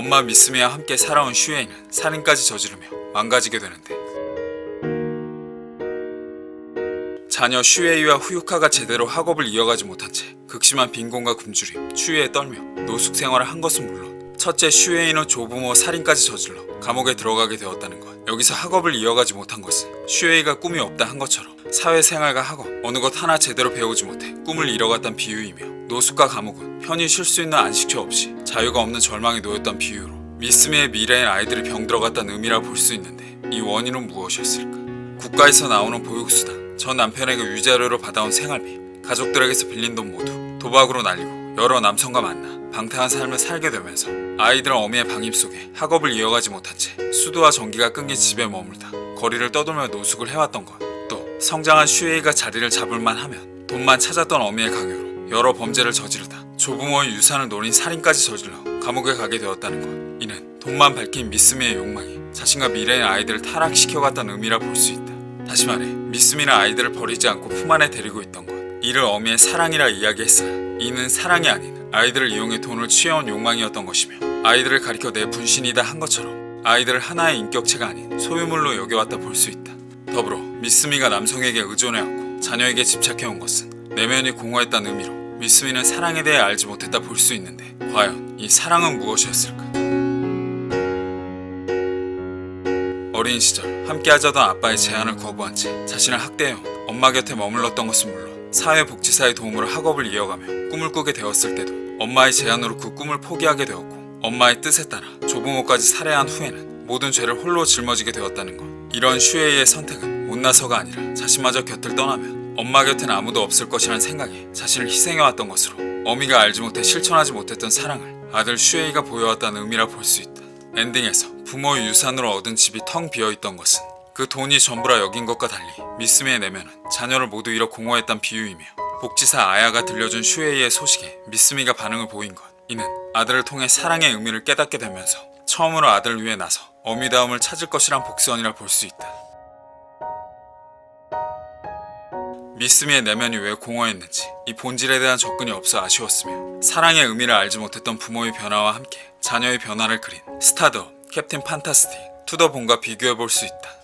엄마 미스미와 함께 살아온 슈에이는 살인까지 저지르며 망가지게 되는데 자녀 슈에이와 후유카가 제대로 학업을 이어가지 못한 채 극심한 빈곤과 굶주림, 추위에 떨며 노숙 생활을 한 것은 물론 첫째 슈에이는 조부모 살인까지 저질러 감옥에 들어가게 되었다는 것. 여기서 학업을 이어가지 못한 것은 슈에이가 꿈이 없다 한 것처럼 사회생활과 학업 어느 것 하나 제대로 배우지 못해 꿈을 잃어갔단 비유이며 노숙과 감옥은 편히 쉴 수 있는 안식처 없이 자유가 없는 절망에 놓였던 비유로 미스미의 미래엔 아이들이 병들어갔다는 의미라 볼 수 있는데 이 원인은 무엇이었을까? 국가에서 나오는 보육수단, 전 남편에게 위자료로 받아온 생활비, 가족들에게서 빌린 돈 모두 도박으로 날리고 여러 남성과 만나 방탕한 삶을 살게 되면서 아이들은 어미의 방임 속에 학업을 이어가지 못한 채 수도와 전기가 끊긴 집에 머물다 거리를 떠돌며 노숙을 해왔던 것. 또 성장한 슈에이가 자리를 잡을 만 하면 돈만 찾았던 어미의 강요로 여러 범죄를 저지르다 조부모의 유산을 노린 살인까지 저질러 감옥에 가게 되었다는 것. 이는 돈만 밝힌 미스미의 욕망이 자신과 미래의 아이들을 타락시켜갔다는 의미라 볼 수 있다. 다시 말해 미스미는 아이들을 버리지 않고 품 안에 데리고 있던 것. 이를 어미의 사랑이라 이야기했으나 이는 사랑이 아닌 아이들을 이용해 돈을 취해온 욕망이었던 것이며 아이들을 가리켜 내 분신이다 한 것처럼 아이들을 하나의 인격체가 아닌 소유물로 여겨왔다 볼 수 있다. 더불어 미스미가 남성에게 의존해왔고 자녀에게 집착해온 것은 내면이 공허했다는 의미로 미스미는 사랑에 대해 알지 못했다 볼 수 있는데 과연 이 사랑은 무엇이었을까? 어린 시절 함께 하자던 아빠의 제안을 거부한 채 자신을 학대해온 엄마 곁에 머물렀던 것은 물론 사회복지사의 도움으로 학업을 이어가며 꿈을 꾸게 되었을 때도 엄마의 제안으로 그 꿈을 포기하게 되었고 엄마의 뜻에 따라 조부모까지 살해한 후에는 모든 죄를 홀로 짊어지게 되었다는 것. 이런 슈에이의 선택은 못나서가 아니라 자신마저 곁을 떠나면 엄마 곁엔 아무도 없을 것이라는 생각에 자신을 희생해왔던 것으로 어미가 알지 못해 실천하지 못했던 사랑을 아들 슈에이가 보여왔다는 의미라 볼 수 있다. 엔딩에서 부모의 유산으로 얻은 집이 텅 비어있던 것은 그 돈이 전부라 여긴 것과 달리 미스미의 내면은 자녀를 모두 잃어 공허했단 비유이며 복지사 아야가 들려준 슈에이의 소식에 미스미가 반응을 보인 것 이는 아들을 통해 사랑의 의미를 깨닫게 되면서 처음으로 아들을 위해 나서 어미다움을 찾을 것이란 복선이라 볼 수 있다. 미스미의 내면이 왜 공허했는지 이 본질에 대한 접근이 없어 아쉬웠으며 사랑의 의미를 알지 못했던 부모의 변화와 함께 자녀의 변화를 그린 스타더 캡틴 판타스틱 투더 본과 비교해 볼 수 있다.